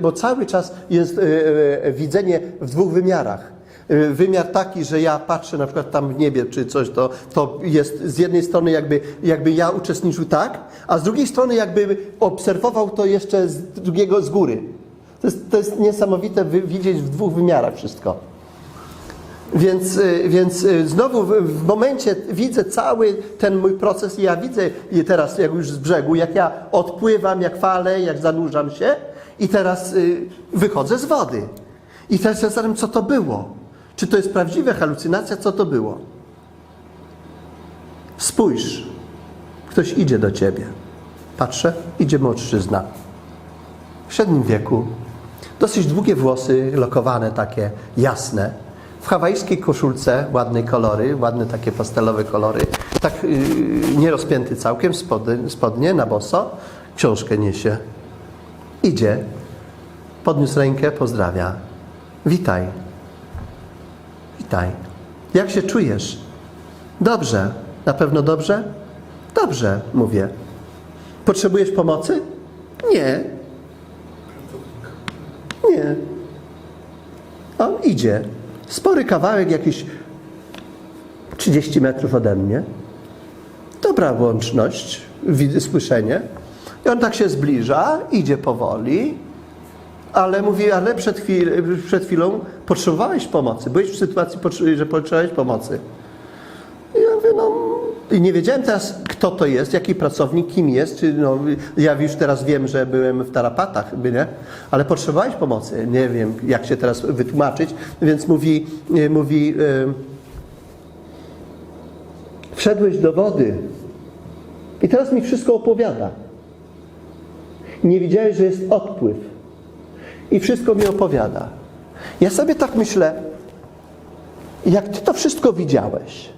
bo cały czas jest e, e, widzenie w dwóch wymiarach. E, Wymiar taki, że ja patrzę na przykład tam w niebie czy coś, to, to jest z jednej strony jakby, jakby ja uczestniczył tak, a z drugiej strony jakby obserwował to jeszcze z drugiego z góry. To jest, to jest niesamowite widzieć w dwóch wymiarach wszystko. Więc, y, więc y, znowu w, momencie widzę cały ten mój proces i ja widzę teraz jak już z brzegu, jak ja odpływam, jak falę, jak zanurzam się i teraz y, wychodzę z wody. I teraz ja zastanawiam, co to było. Czy to jest prawdziwa halucynacja, co to było? Spójrz, ktoś idzie do ciebie. Patrzę, idzie mężczyzna. W średnim wieku, dosyć długie włosy, lokowane takie, jasne. Hawajskiej koszulce, ładnej kolory, ładne takie pastelowe kolory. Tak yy, nierozpięty całkiem, spody, spodnie na boso. Książkę niesie. Idzie, podniósł rękę, pozdrawia. Witaj. Witaj. Jak się czujesz? Dobrze. Na pewno dobrze? Dobrze, mówię. Potrzebujesz pomocy? Nie. Nie. On idzie. Spory kawałek, jakiś 30 metrów ode mnie. Dobra łączność, widzę, słyszenie. I on tak się zbliża, idzie powoli, ale mówi, ale przed, chwil, przed chwilą potrzebowałeś pomocy. Byłeś w sytuacji, że potrzebowałeś pomocy. I nie wiedziałem teraz, kto to jest, jaki pracownik, kim jest. No, ja już teraz wiem, że byłem w tarapatach, nie? ale potrzebowałeś pomocy. Nie wiem, jak się teraz wytłumaczyć, więc mówi, e, mówi e, wszedłeś do wody i teraz mi wszystko opowiada. Nie widziałeś, że jest odpływ i wszystko mi opowiada. Ja sobie tak myślę, jak ty to wszystko widziałeś,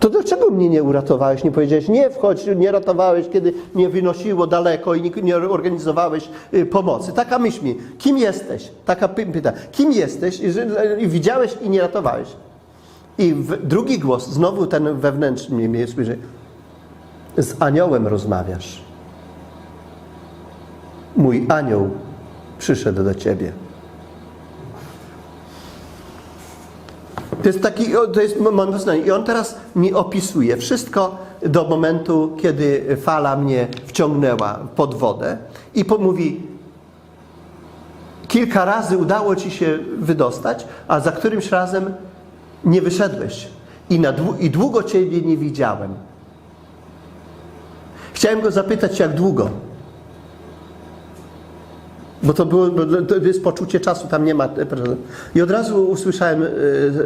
to dlaczego mnie nie uratowałeś? Nie powiedziałeś, nie wchodź, nie ratowałeś, kiedy mnie wynosiło daleko i nie, organizowałeś y, pomocy. Taka myśl mi, kim jesteś? Taka py- pyta, kim jesteś? I, widziałeś i nie ratowałeś. I drugi głos, znowu ten wewnętrzny mnie słyszy, z aniołem rozmawiasz. Mój anioł przyszedł do ciebie. To jest taki, to jest moment. I on teraz mi opisuje wszystko do momentu, kiedy fala mnie wciągnęła pod wodę i mówi, kilka razy udało ci się wydostać, a za którymś razem nie wyszedłeś i, na, dłu- i długo ciebie nie widziałem. Chciałem go zapytać, jak długo. Bo to, było, bo to jest poczucie czasu, tam nie ma. I od razu usłyszałem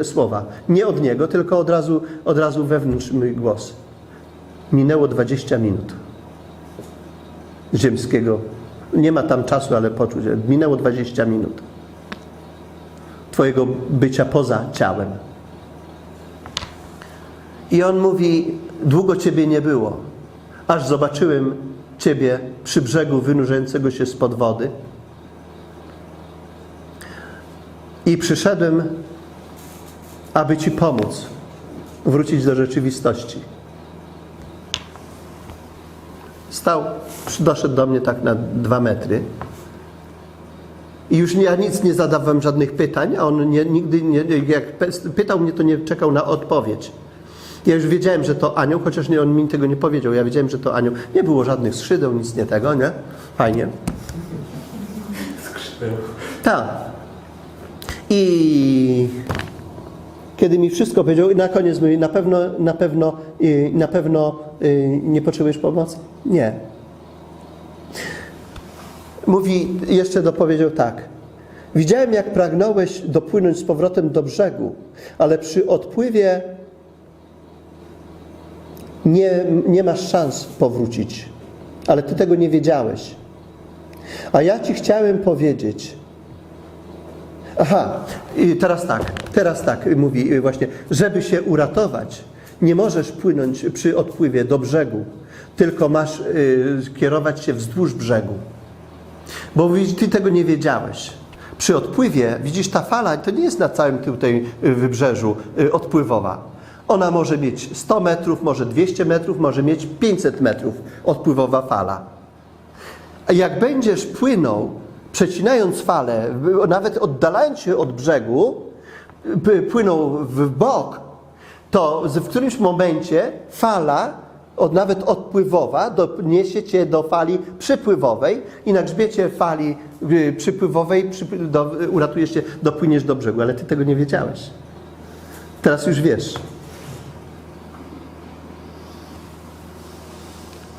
e, słowa. Nie od niego, tylko od razu, od razu wewnątrz mój głos. Minęło 20 minut. Ziemskiego. Nie ma tam czasu, ale poczucie. Minęło 20 minut. Twojego bycia poza ciałem. I on mówi: Długo ciebie nie było, aż zobaczyłem ciebie przy brzegu wynurzającego się spod wody. I przyszedłem, aby Ci pomóc wrócić do rzeczywistości. Stał, doszedł do mnie tak na dwa metry. I już ja nic nie zadawałem żadnych pytań, a on nie, nigdy nie, jak pytał mnie, to nie czekał na odpowiedź. Ja już wiedziałem, że to anioł, chociaż nie, on mi tego nie powiedział. Ja wiedziałem, że to anioł. Nie było żadnych skrzydeł, nic nie tego, nie? Fajnie. Tak. I kiedy mi wszystko powiedział, na koniec mówi, na pewno, na pewno, y, na pewno y, nie potrzebujesz pomocy? Nie. Mówi, jeszcze dopowiedział tak. Widziałem, jak pragnąłeś dopłynąć z powrotem do brzegu, ale przy odpływie nie, nie masz szans powrócić. Ale ty tego nie wiedziałeś. A ja ci chciałem powiedzieć, Aha, teraz tak, teraz tak mówi y, właśnie, żeby się uratować, nie możesz płynąć przy odpływie do brzegu, tylko masz y, kierować się wzdłuż brzegu. Bo widzisz, ty tego nie wiedziałeś. Przy odpływie, widzisz, ta fala to nie jest na całym tutaj y, wybrzeżu y, odpływowa. Ona może mieć 100 metrów, może 200 metrów, może mieć 500 metrów odpływowa fala. A jak będziesz płynął, przecinając falę, nawet oddalając się od brzegu, płynął w bok, to w którymś momencie fala, od, nawet odpływowa, doniesie cię do fali przypływowej i na grzbiecie fali y, przypływowej uratujesz się, dopłyniesz do brzegu, ale ty tego nie wiedziałeś. Teraz już wiesz.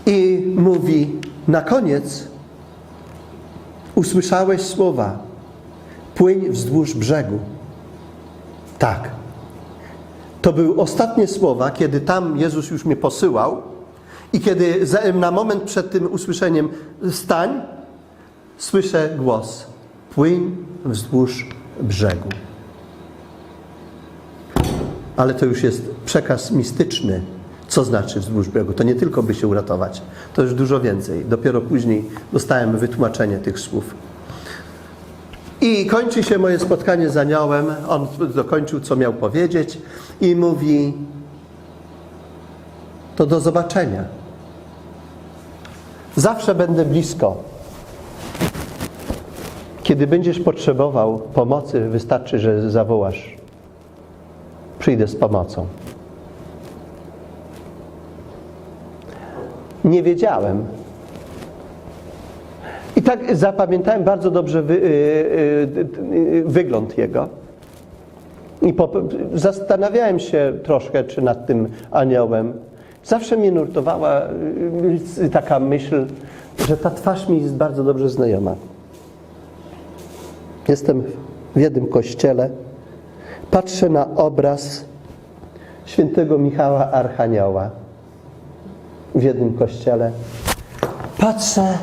I mówi na koniec, usłyszałeś słowa, płyń wzdłuż brzegu. Tak. To były ostatnie słowa, kiedy tam Jezus już mnie posyłał i kiedy na moment przed tym usłyszeniem stań, słyszę głos, płyń wzdłuż brzegu. Ale to już jest przekaz mistyczny. Co znaczy wzdłuż brzegu? To nie tylko by się uratować, to już dużo więcej. Dopiero później dostałem wytłumaczenie tych słów. I kończy się moje spotkanie z aniołem. On dokończył, co miał powiedzieć, i mówi: To do zobaczenia. Zawsze będę blisko. Kiedy będziesz potrzebował pomocy, wystarczy, że zawołasz. Przyjdę z pomocą. Nie wiedziałem, i tak zapamiętałem bardzo dobrze wy, y, y, y, wygląd jego. I po, zastanawiałem się troszkę, czy nad tym aniołem. Zawsze mnie nurtowała y, taka myśl, że ta twarz mi jest bardzo dobrze znajoma. Jestem w jednym kościele, patrzę na obraz świętego Michała Archanioła w jednym kościele. Patrzę,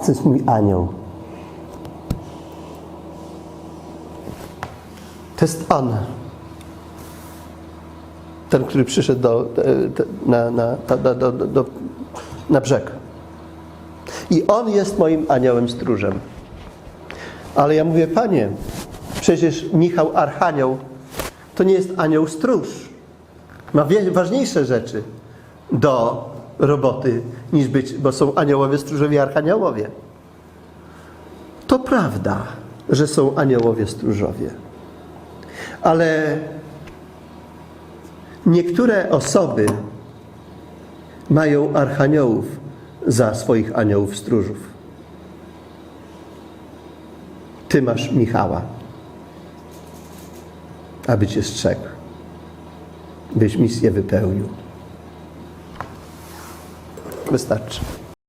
to jest mój anioł. To jest on. Ten, który przyszedł do, na, na, na, do, do, na brzeg. I on jest moim aniołem stróżem. Ale ja mówię, panie, przecież Michał Archanioł to nie jest anioł stróż. Ma ważniejsze rzeczy do roboty niż być, bo są aniołowie stróżowie i archaniołowie. To prawda, że są aniołowie stróżowie. Ale niektóre osoby mają archaniołów za swoich aniołów stróżów. Ty masz Michała, aby cię strzegł, byś misję wypełnił. Wystarczy.